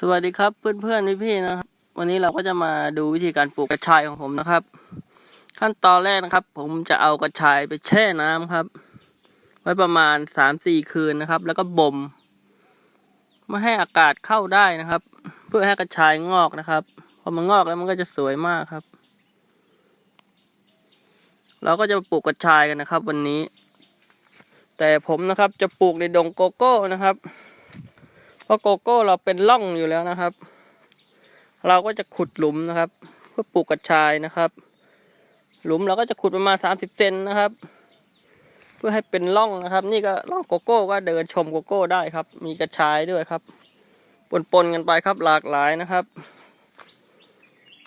สวัสดีครับเพื่อนๆพี่ๆนะครับวันนี้เราก็จะมาดูวิธีการปลูกกระชายของผมนะครับ ขั้นตอนแรกนะครับ ผมจะเอากระชายไปแช่น้ำครับ ไว้ประมาณสามสี่คืนนะครับ แล้วก็บ่มไม่ให้อากาศเข้าได้นะครับ เพื่อให้กระชายงอกนะครับพอมันงอกแล้วมันก็จะสวยมากครับ เราก็จะปลูกกระชายกันนะครับ วันนี้ แต่ผมนะครับจะปลูกในดงโกโก้นะครับ เพราะโกโก้เราเป็นร่องอยู่แล้วนะครับ เราก็จะขุดหลุมนะครับ เพื่อปลูกกระชายนะครับ หลุมเราก็จะขุดประมาณสามสิบเซนนะครับ เพื่อให้เป็นร่องนะครับ นี่ก็ร่องโกโก้ก็เดินชมโกโก้ได้ครับ มีกระชายด้วยครับปนๆกันไปครับหลากหลายนะครับ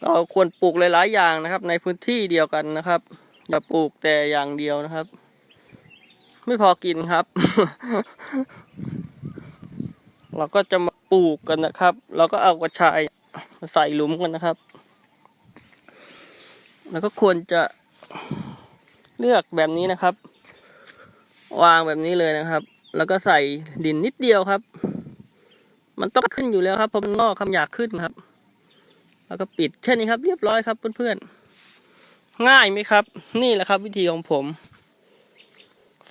เราควรปลูกหลายๆอย่างนะครับ ในพื้นที่เดียวกันนะครับอย่าปลูกแต่อย่างเดียวนะครับ ไม่พอกินครับ เราก็จะมาปลูกกันนะครับ เราก็เอากระชายใส่หลุมกันนะครับ แล้วก็ควรจะเลือกแบบนี้นะครับ วางแบบนี้เลยนะครับ แล้วก็ใส่ดินนิดเดียวครับ มันต้องขึ้นอยู่แล้วครับเพราะมันงอกคำอยากขึ้นครับ แล้วก็ปิดแค่นี้ครับ เรียบร้อยครับเพื่อนๆง่ายไหมครับ นี่แหละครับ วิธีของผม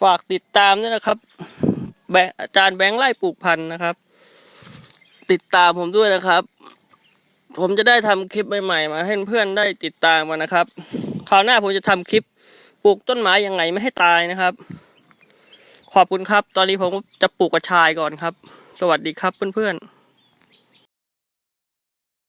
ฝากติดตามด้วยนะครับแบอาจารย์แบงค์ไล่ปลูกพันธุ์นะครับ ติดตามผมด้วยนะครับ ผมจะได้ทำคลิปใหม่ๆมาให้เพื่อนได้ติดตามมานะครับคราวหน้าผมจะทำคลิปปลูกต้นไม้ยังไงไม่ให้ตายนะครับ ขอบคุณครับ ตอนนี้ผมจะปลูกกระชายก่อนครับ สวัสดีครับเพื่อนๆ